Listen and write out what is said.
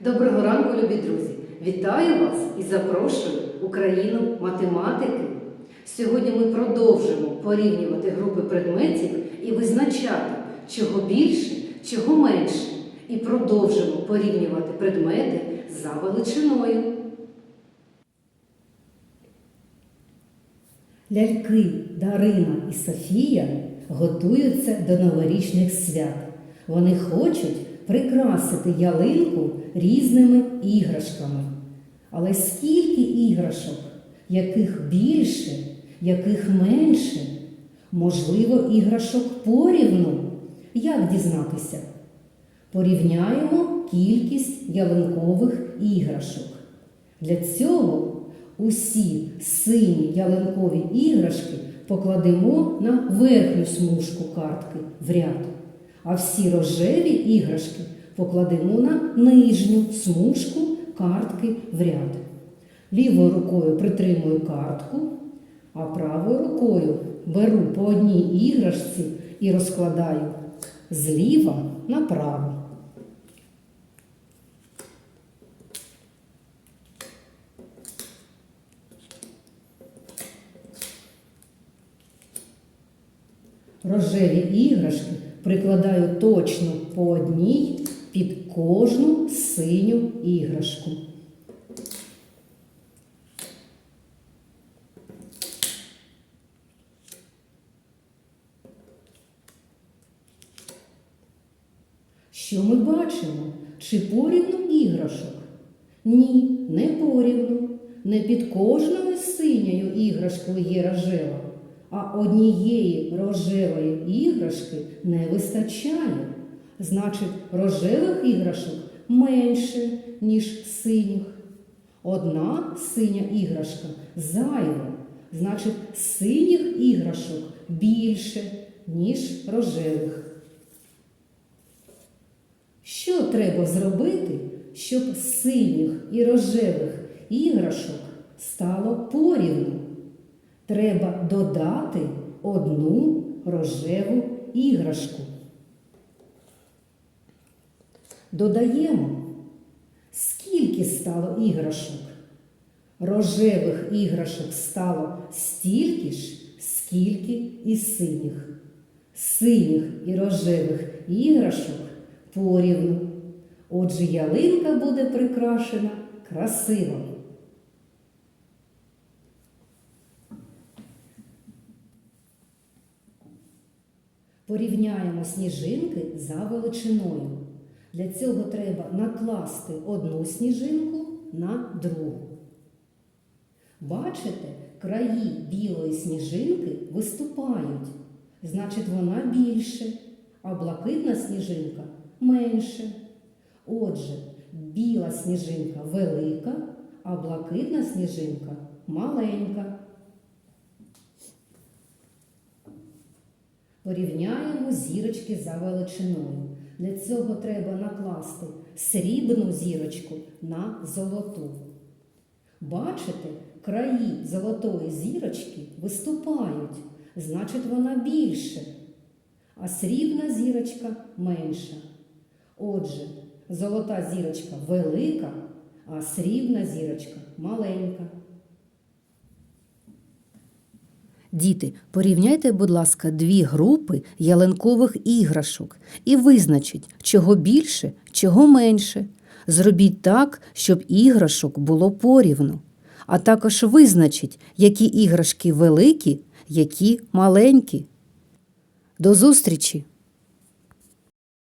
Доброго ранку, любі друзі! Вітаю вас і запрошую у країну математики. Сьогодні ми продовжимо порівнювати групи предметів і визначати, чого більше, чого менше, і продовжимо порівнювати предмети за величиною. Ляльки Дарина і Софія готуються до новорічних свят. Вони хочуть прикрасити ялинку різними іграшками. Але скільки іграшок, яких більше, яких менше? Можливо, іграшок порівну. Як дізнатися? Порівняємо кількість ялинкових іграшок. Для цього усі сині ялинкові іграшки покладемо на верхню смужку картки в ряд, а всі рожеві іграшки покладемо на нижню смужку картки в ряд. Лівою рукою притримую картку, а правою рукою беру по одній іграшці і розкладаю зліва направо. Рожеві іграшки прикладаю точно по одній під кожну синю іграшку. Що ми бачимо? Чи порівну іграшок? Ні, не порівну. Не під кожною синьою іграшкою є рожева, а однієї рожевої іграшки не вистачає. Значить, рожевих іграшок менше, ніж синіх. Одна синя іграшка зайва. Значить, синіх іграшок більше, ніж рожевих. Що треба зробити, щоб синіх і рожевих іграшок стало порівну? Треба додати одну рожеву іграшку. Додаємо, скільки стало іграшок? Рожевих іграшок стало стільки ж, скільки і синіх. Синіх і рожевих іграшок порівну. Отже, ялинка буде прикрашена красиво. Порівняємо сніжинки за величиною. Для цього треба накласти одну сніжинку на другу. Бачите, краї білої сніжинки виступають, значить вона більше, а блакитна сніжинка менше. Отже, біла сніжинка велика, а блакитна сніжинка маленька. Порівняємо зірочки за величиною. Для цього треба накласти срібну зірочку на золоту. Бачите, краї золотої зірочки виступають, значить вона більше, а срібна зірочка менша. Отже, золота зірочка велика, а срібна зірочка маленька. Діти, порівняйте, будь ласка, дві групи ялинкових іграшок і визначіть, чого більше, чого менше. Зробіть так, щоб іграшок було порівну. А також визначіть, які іграшки великі, які маленькі. До зустрічі!